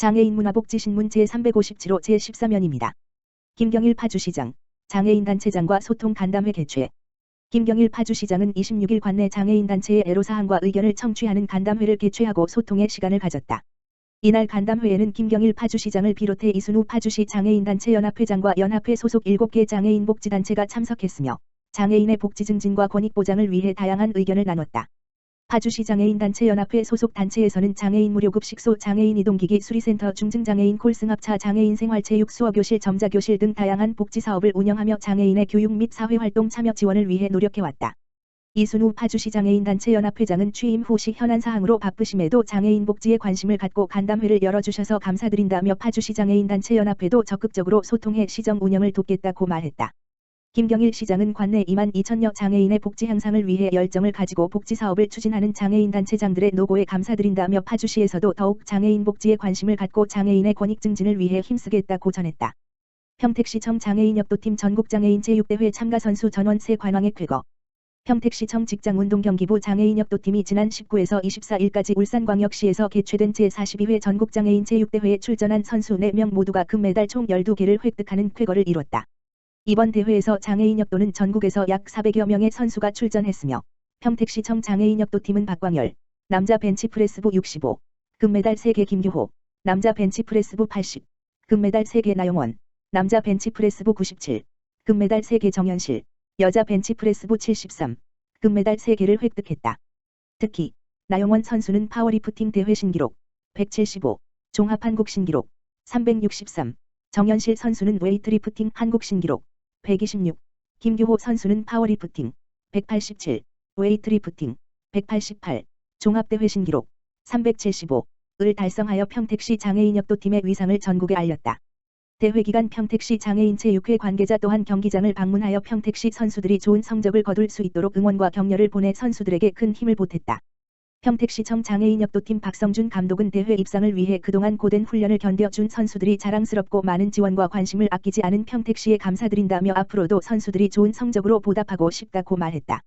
장애인 문화복지신문 제357호 제13면입니다. 김경일 파주시장, 장애인단체장과 소통 간담회 개최. 김경일 파주시장은 26일 관내 장애인단체의 애로사항과 의견을 청취하는 간담회를 개최하고 소통의 시간을 가졌다. 이날 간담회에는 김경일 파주시장을 비롯해 이순우 파주시 장애인단체 연합회장과 연합회 소속 7개 장애인 복지단체가 참석했으며 장애인의 복지 증진과 권익 보장을 위해 다양한 의견을 나눴다. 파주시 장애인단체 연합회 소속 단체에서는 장애인 무료급식소 장애인 이동기기 수리센터 중증장애인 콜승합차 장애인 생활체육 수어교실 점자교실 등 다양한 복지사업을 운영하며 장애인의 교육 및 사회활동 참여 지원을 위해 노력해왔다. 이순우 파주시 장애인단체 연합회장은 취임 후 시 현안 사항으로 바쁘심에도 장애인 복지에 관심을 갖고 간담회를 열어주셔서 감사드린다며 파주시 장애인단체 연합회도 적극적으로 소통해 시정 운영을 돕겠다고 말했다. 김경일 시장은 관내 2만 2천여 장애인의 복지 향상을 위해 열정을 가지고 복지 사업을 추진하는 장애인 단체장들의 노고에 감사드린다며 파주시에서도 더욱 장애인 복지에 관심을 갖고 장애인의 권익 증진을 위해 힘쓰겠다고 전했다. 평택시청 장애인역도팀 전국장애인 체육대회 참가 선수 전원 세 관왕에 쾌거. 평택시청 직장운동경기부 장애인역도팀이 지난 19에서 24일까지 울산광역시에서 개최된 제42회 전국장애인 체육대회에 출전한 선수 4명 모두가 금메달 총 12개를 획득하는 쾌거를 이뤘다. 이번 대회에서 장애인역도는 전국에서 약 400여 명의 선수가 출전했으며 평택시청 장애인역도팀은 박광열, 남자 벤치프레스부 65, 금메달 3개 김규호, 남자 벤치프레스부 80, 금메달 3개 나영원, 남자 벤치프레스부 97, 금메달 3개 정현실, 여자 벤치프레스부 73, 금메달 3개를 획득했다. 특히 나영원 선수는 파워리프팅 대회 신기록 175, 종합 한국 신기록 363, 정현실 선수는 웨이트리프팅 한국 신기록 126, 김규호 선수는 파워리프팅 187, 웨이트리프팅 188, 종합대회 신기록 375을 달성하여 평택시 장애인역도팀의 위상을 전국에 알렸다. 대회 기간 평택시 장애인체육회 관계자 또한 경기장을 방문하여 평택시 선수들이 좋은 성적을 거둘 수 있도록 응원과 격려를 보내 선수들에게 큰 힘을 보탰다. 평택시청 장애인역도팀 박성준 감독은 대회 입상을 위해 그동안 고된 훈련을 견뎌준 선수들이 자랑스럽고 많은 지원과 관심을 아끼지 않은 평택시에 감사드린다며 앞으로도 선수들이 좋은 성적으로 보답하고 싶다고 말했다.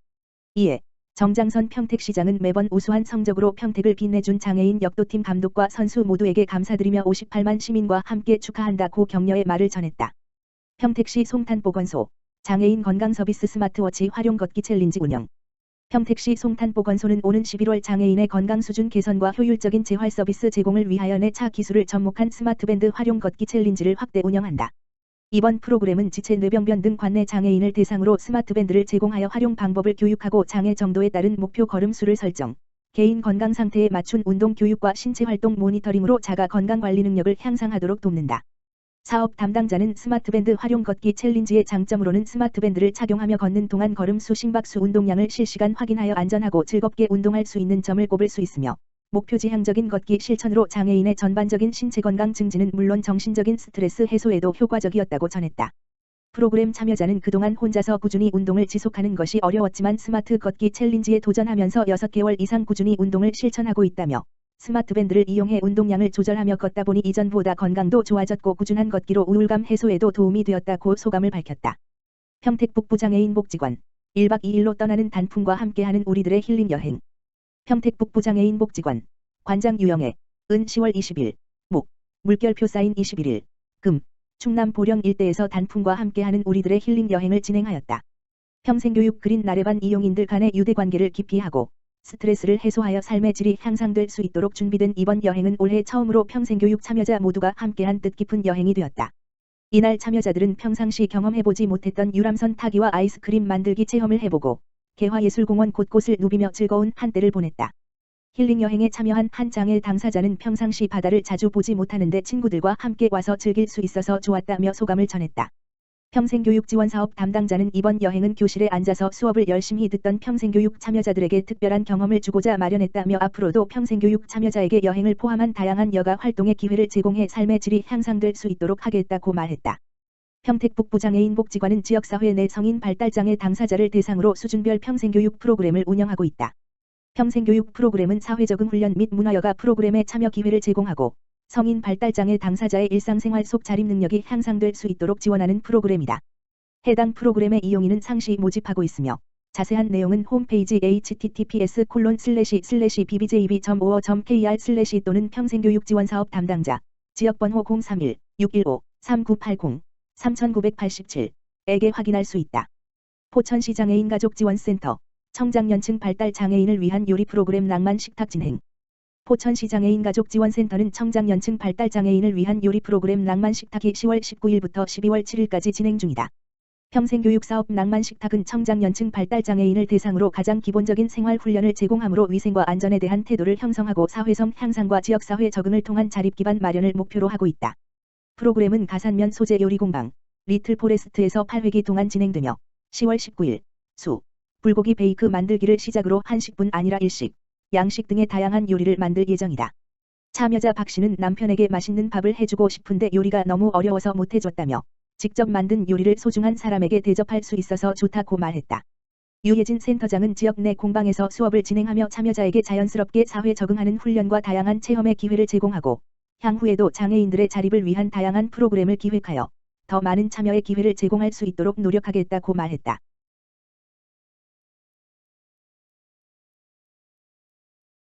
이에 정장선 평택시장은 매번 우수한 성적으로 평택을 빛내준 장애인 역도팀 감독과 선수 모두에게 감사드리며 58만 시민과 함께 축하한다고 격려의 말을 전했다. 평택시 송탄보건소 장애인 건강서비스 스마트워치 활용 걷기 챌린지 운영 평택시 송탄보건소는 오는 11월 장애인의 건강 수준 개선과 효율적인 재활 서비스 제공을 위하여 내차 기술을 접목한 스마트밴드 활용 걷기 챌린지를 확대 운영한다. 이번 프로그램은 지체 뇌병변 등 관내 장애인을 대상으로 스마트밴드를 제공하여 활용 방법을 교육하고 장애 정도에 따른 목표 걸음수를 설정, 개인 건강 상태에 맞춘 운동 교육과 신체 활동 모니터링으로 자가 건강 관리 능력을 향상하도록 돕는다. 사업 담당자는 스마트밴드 활용 걷기 챌린지의 장점으로는 스마트밴드를 착용하며 걷는 동안 걸음 수 심박수 운동량을 실시간 확인하여 안전하고 즐겁게 운동할 수 있는 점을 꼽을 수 있으며 목표 지향적인 걷기 실천으로 장애인의 전반적인 신체 건강 증진은 물론 정신적인 스트레스 해소에도 효과적이었다고 전했다. 프로그램 참여자는 그동안 혼자서 꾸준히 운동을 지속하는 것이 어려웠지만 스마트 걷기 챌린지에 도전하면서 6개월 이상 꾸준히 운동을 실천하고 있다며 스마트밴드를 이용해 운동량을 조절하며 걷다 보니 이전보다 건강도 좋아졌고 꾸준한 걷기로 우울감 해소에도 도움이 되었다고 소감을 밝혔다. 평택 북 부장애인 복지관. 1박 2일로 떠나는 단풍과 함께하는 우리들의 힐링 여행. 평택 북 부장애인 복지관. 관장 유영애. 은 10월 20일 목. 물결표 사인 21일 금. 충남 보령 일대에서 단풍과 함께하는 우리들의 힐링 여행을 진행하였다. 평생교육 그린 나래반 이용인들 간의 유대관계를 깊이 하고 스트레스를 해소하여 삶의 질이 향상될 수 있도록 준비된 이번 여행은 올해 처음으로 평생교육 참여자 모두가 함께한 뜻깊은 여행이 되었다. 이날 참여자들은 평상시 경험해보지 못했던 유람선 타기와 아이스크림 만들기 체험을 해보고 개화예술공원 곳곳을 누비며 즐거운 한때를 보냈다. 힐링 여행에 참여한 한 장애 당사자는 평상시 바다를 자주 보지 못하는데 친구들과 함께 와서 즐길 수 있어서 좋았다며 소감을 전했다. 평생교육지원사업 담당자는 이번 여행은 교실에 앉아서 수업을 열심히 듣던 평생교육 참여자들에게 특별한 경험을 주고자 마련했다며 앞으로도 평생교육 참여자에게 여행을 포함한 다양한 여가 활동의 기회를 제공해 삶의 질이 향상될 수 있도록 하겠다고 말했다. 평택북 부장애인 복지관은 지역사회 내 성인 발달장애 당사자를 대상으로 수준별 평생교육 프로그램을 운영하고 있다. 평생교육 프로그램은 사회적응 훈련 및 문화여가 프로그램에 참여 기회를 제공하고 성인 발달장애 당사자의 일상생활 속 자립 능력이 향상될 수 있도록 지원하는 프로그램이다. 해당 프로그램의 이용인은 상시 모집하고 있으며 자세한 내용은 홈페이지 https bbjb.or.kr 또는 평생교육지원사업 담당자 지역번호 031-615-3980, 3987에게 확인할 수 있다. 포천시 장애인 가족 지원센터 청장년층 발달 장애인을 위한 요리 프로그램 낭만 식탁 진행. 포천시 장애인 가족 지원센터는 청장년층 발달 장애인을 위한 요리 프로그램 낭만 식탁이 10월 19일부터 12월 7일까지 진행 중이다. 평생교육 사업 낭만 식탁은 청장년층 발달 장애인을 대상으로 가장 기본적인 생활 훈련을 제공함으로 위생과 안전에 대한 태도를 형성하고 사회성 향상과 지역사회 적응을 통한 자립 기반 마련을 목표로 하고 있다. 프로그램은 가산면 소재 요리 공방 리틀 포레스트에서 8회기 동안 진행되며 10월 19일 수 불고기 베이크 만들기를 시작으로 한식뿐 아니라 일식, 양식 등의 다양한 요리를 만들 예정이다. 참여자 박 씨는 남편에게 맛있는 밥을 해주고 싶은데 요리가 너무 어려워서 못해줬다며 직접 만든 요리를 소중한 사람에게 대접할 수 있어서 좋다고 말했다. 유예진 센터장은 지역 내 공방에서 수업을 진행하며 참여자에게 자연스럽게 사회 적응하는 훈련과 다양한 체험의 기회를 제공하고 향후에도 장애인들의 자립을 위한 다양한 프로그램을 기획하여 더 많은 참여의 기회를 제공할 수 있도록 노력하겠다고 말했다.